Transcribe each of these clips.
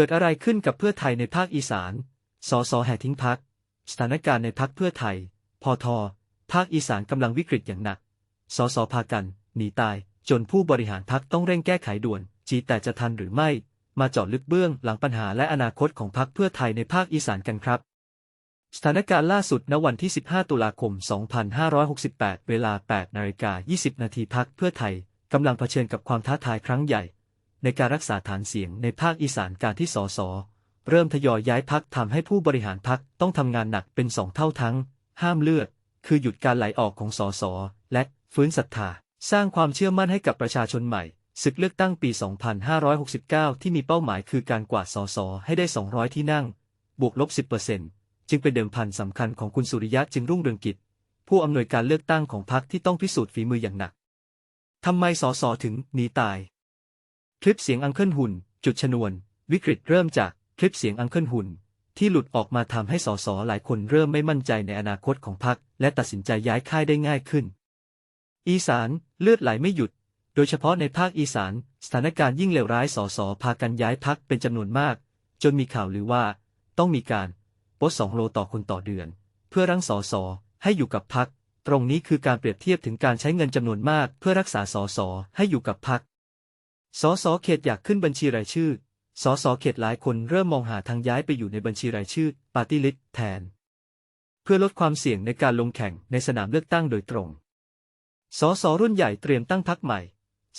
เกิดอะไรขึ้นกับเพื่อไทยในภาคอีสาน สสแห่ทิ้งพัก สถานการณ์ในพักเพื่อไทย พอทอภาคอีสานกำลังวิกฤตอย่างหนัก สสพากัน หนีตาย จนผู้บริหารพักต้องเร่งแก้ไขด่วน จีแต่จะทันหรือไม่ มาเจาะลึกเบื้องหลังปัญหาและอนาคตของพักเพื่อไทยในภาคอีสานกันครับ สถานการณ์ล่าสุดณวันที่ 15 ตุลาคม 2568 เวลา 8 นาฬิกา 20 นาทีพักเพื่อไทยกำลังเผชิญกับความท้าทายครั้งใหญ่ ในการรักษาฐานเสียงในภาคอีสานการที่สสเริ่มทยอยย้ายพักทำให้ผู้บริหารพักต้องทำงานหนักเป็นสองเท่าทั้ง ห้ามเลือด คือหยุดการไหลออกของสสและฟื้นศรัทธา สร้างความเชื่อมั่นให้กับประชาชนใหม่ศึกเลือกตั้งปี 2569 ที่มีเป้าหมายคือการกวาดสสให้ได้ 200 ที่นั่ง บวกลบ 10%จึงเป็นเดิมพันสำคัญของคุณสุริยะจึงรุ่งเรืองกิจ ผู้อำนวยการเลือกตั้งของพรรคที่ต้องพิสูจน์ฝีมืออย่างหนักทำไมสสถึงหนีตาย คลิปเสียงอังเคิลหุ่น จุดชนวน วิกฤตเริ่มจากคลิปเสียงอังเคิลหุ่น ที่หลุดออกมาทำให้สสหลายคนเริ่มไม่มั่นใจในอนาคตของพรรคและตัดสินใจย้ายค่ายได้ง่ายขึ้น อีสานเลือดไหลไม่หยุด โดยเฉพาะในภาคอีสานสถานการณ์ยิ่งเลวร้ายสสพากันย้ายพักเป็นจำนวนมาก จนมีข่าวหรือว่า ต้องมีการโพสสองโลต่อคนต่อเดือน เพื่อรั้งสสให้อยู่กับพักตรงนี้คือการเปรียบเทียบถึงการใช้เงินจำนวนมาก เพื่อรักษาสสให้อยู่กับพัก สสเขตอยากขึ้นบัญชีรายชื่อ สสเขตหลายคนเริ่มมองหาทางย้ายไปอยู่ในบัญชีรายชื่อปาร์ตี้ลิสต์แทน เพื่อลดความเสี่ยงในการลงแข่งในสนามเลือกตั้งโดยตรง สสรุ่นใหญ่เตรียมตั้งพักใหม่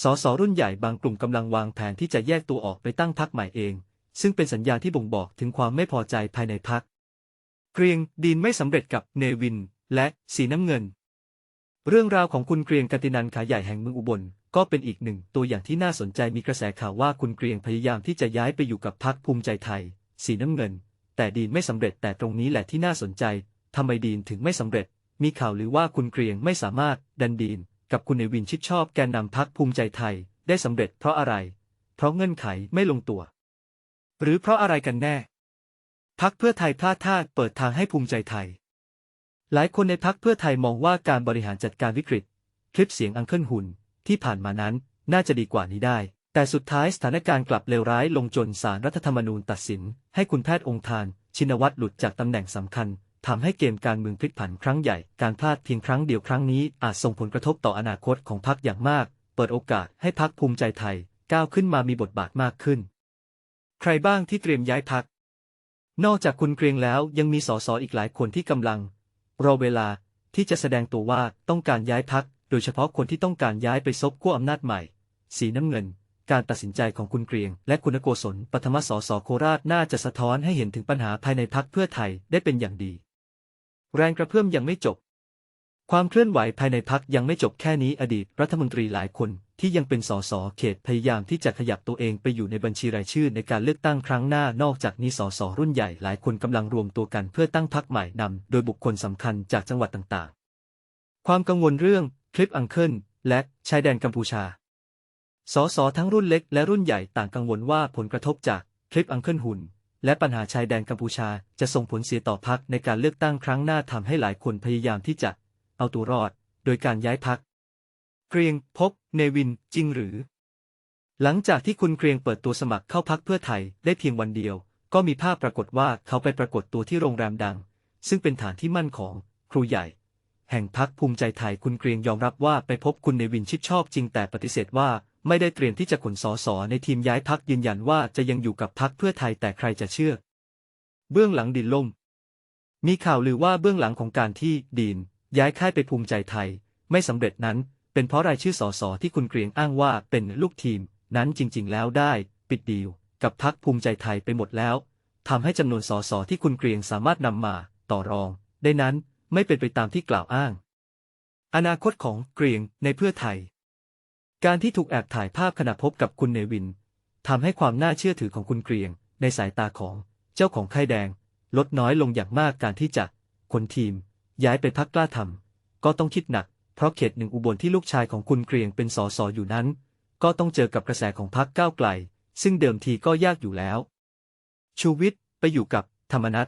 สสรุ่นใหญ่บางกลุ่มกำลังวางแผนที่จะแยกตัวออกไปตั้งพักใหม่เอง ซึ่งเป็นสัญญาณที่บ่งบอกถึงความไม่พอใจภายในพักเกรียงดีนไม่สำเร็จกับเนวินและสีน้ำเงิน เรื่องราวของคุณเกรียงกตินันขาใหญ่แห่งเมืองอุบล ก็เป็นอีกหนึ่งตัวอย่างที่น่าสนใจมีกระแสข่าวว่าคุณเกรียงพยายามที่จะย้ายไปอยู่กับพักภูมิใจไทย สีน้ำเงิน แต่ดีนไม่สำเร็จแต่ตรงนี้แหละที่น่าสนใจทำไมดีนถึงไม่สำเร็จ มีข่าวหรือว่าคุณเกรียงไม่สามารถดันดีน กับคุณเนวินชิดชอบแกนนำพักภูมิใจไทย ได้สำเร็จเพราะอะไร เพราะเงื่อนไขไม่ลงตัว หรือเพราะอะไรกันแน่พักเพื่อไทยพลาดท่าเปิดทางให้ภูมิใจไทย หลายคนในพักเพื่อไทยมองว่าการบริหารจัดการวิกฤต คลิปเสียงอังเคิลหุ่น ที่ผ่านมานั้น น่าจะดีกว่านี้ได้ แต่สุดท้ายสถานการณ์กลับเลวร้ายลงจนศาลรัฐธรรมนูญตัดสิน ให้คุณแพทย์องค์ทาน ชินวัตรหลุดจากตำแหน่งสำคัญทำให้เกมการเมืองพลิกผันครั้งใหญ่ การพลาดเพียงครั้งเดียวครั้งนี้อาจส่งผลกระทบต่ออนาคตของพรรคอย่างมาก เปิดโอกาสให้พรรคภูมิใจไทย ก้าวขึ้นมามีบทบาทมากขึ้น ใครบ้างที่เตรียมย้ายพรรค นอกจากคุณเกรียงแล้วยังมีสสอีกหลายคนที่กำลัง รอเวลาที่จะแสดงตัวว่าต้องการย้ายพัก โดยเฉพาะคนที่ต้องการย้ายไปซบขั้วอำนาจใหม่ สีน้ำเงิน การตัดสินใจของคุณเกรียง และคุณโกศลปฐมสสโคราชน่าจะสะท้อนให้เห็นถึงปัญหาภายในพักเพื่อไทยได้เป็นอย่างดี แรงกระเพื่อมยังไม่จบ ความเคลื่อนไหวภายในพักยังไม่จบแค่นี้อดีตรัฐมนตรีหลายคนที่ยังเป็นสสเขตพยายามที่จะขยับตัวเองไปอยู่ในบัญชีรายชื่อในการเลือกตั้งครั้งหน้านอกจากนี้สสรุ่นใหญ่หลายคนกำลังรวมตัวกันเพื่อตั้งพักใหม่นำโดยบุคคลสำคัญจากจังหวัดต่างๆ ความกังวลเรื่อง คลิปอังเคิลและชายแดนกัมพูชา สสทั้งรุ่นเล็กและรุ่นใหญ่ต่างกังวลว่าผลกระทบจากคลิปอังเคิลหุ่น และปัญหาชายแดนกัมพูชาจะส่งผลเสียต่อพักในการเลือกตั้งครั้งหน้าทำให้หลายคนพยายามที่จะเอาตัวรอด โดยการย้ายพักเกรียงพบเนวินจริงหรือ หลังจากที่คุณเกรียงเปิดตัวสมัครเข้าพักเพื่อไทยได้เพียงวันเดียว ก็มีภาพปรากฏว่าเขาไปปรากฏตัวที่โรงแรมดัง ซึ่งเป็นฐานที่มั่นของครูใหญ่ แห่งพักภูมิใจไทยคุณเกรียงยอมรับว่าไปพบคุณเนวินชิดชอบจริงแต่ปฏิเสธว่าไม่ได้เตรียมที่จะขนสอสอในทีมย้ายพักยืนยันว่าจะยังอยู่กับพักเพื่อไทยแต่ใครจะเชื่อ เบื้องหลังดินล่ม มีข่าวลือว่าเบื้องหลังของการที่ดีนย้ายค่ายไปภูมิใจไทย ไม่สำเร็จนั้น เป็นเพราะรายชื่อสอสอที่คุณเกรียงอ้างว่าเป็นลูกทีม นั้นจริง ๆ แล้วได้ ปิดดีลกับพักภูมิใจไทยไปหมดแล้วทำให้จำนวนสอสอที่คุณเกรียงสามารถนำมาต่อรอง ได้นั้น ไม่เป็นไปตามที่กล่าวอ้าง อนาคตของเกรียงในเพื่อไทย การที่ถูกแอบถ่ายภาพขณะพบกับคุณเนวินทำให้ความน่าเชื่อถือของคุณเกรียง ในสายตาของเจ้าของค่ายแดง ลดน้อยลงอย่างมากการที่จะคนทีม ย้ายไปพักกล้าทำก็ต้องคิดหนัก เพราะเขตหนึ่งอุบลที่ลูกชายของคุณเกรียงเป็นสสอยู่นั้น ก็ต้องเจอกับกระแสของพักก้าวไกล ซึ่งเดิมทีก็ยากอยู่แล้ว ชูวิทย์ไปอยู่กับธรรมนัต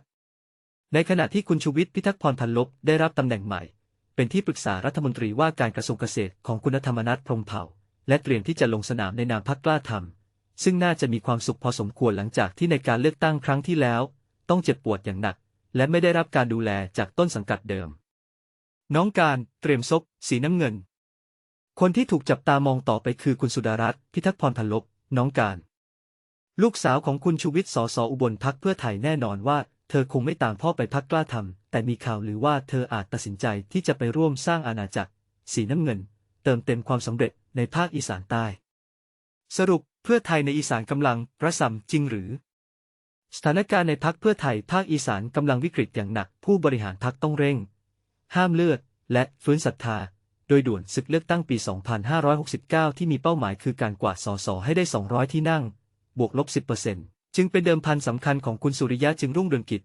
ในขณะที่คุณชูวิทย์พิทักษ์พรพันลบได้รับตำแหน่งใหม่ เป็นที่ปรึกษารัฐมนตรีว่าการกระทรวงเกษตรของคุณธรรมนัฐพรมเผ่า และเตรียมที่จะลงสนามในนามพักกล้าทำซึ่งน่าจะมีความสุขพอสมควรหลังจากที่ในการเลือกตั้งครั้งที่แล้ว ต้องเจ็บปวดอย่างหนัก และไม่ได้รับการดูแลจากต้นสังกัดเดิม น้องการเตรียมซบสีน้ำเงิน คนที่ถูกจับตามองต่อไปคือคุณสุดารัตน์พิทักษ์พรพันลบน้องการ ลูกสาวของคุณชูวิทย์สสอุบลพักเพื่อไทยแน่นอนว่า เธอคงไม่ตามพ่อไปพักกล้าทำแต่มีข่าวหรือว่าเธออาจตัดสินใจที่จะไปร่วมสร้างอาณาจักร สีน้ำเงิน เติมเต็มความสำเร็จในภาคอีสานใต้ สรุปเพื่อไทยในอีสานกำลังระสำจริงหรือ สถานการณ์ในพักเพื่อไทยภาคอีสานกำลังวิกฤตอย่างหนักผู้บริหารพักต้องเร่ง ห้ามเลือดและฟื้นศรัทธา โดยด่วนศึกเลือกตั้งปี 2569 ที่มีเป้าหมายคือการกวาดสสให้ได้ 200 ที่นั่ง บวกลบ 10% จึงเป็นเดิมพันสำคัญของคุณสุริยะจึงรุ่งเรืองกิจ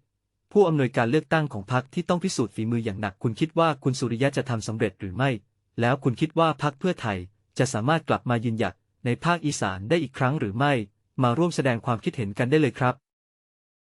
ผู้อำนวยการเลือกตั้งของพรรคที่ต้องพิสูจน์ฝีมืออย่างหนัก คุณคิดว่าคุณสุริยะจะทำสำเร็จหรือไม่ แล้วคุณคิดว่าพรรคเพื่อไทยจะสามารถกลับมายืนหยัดในภาคอีสานได้อีกครั้งหรือไม่ มาร่วมแสดงความคิดเห็นกันได้เลยครับ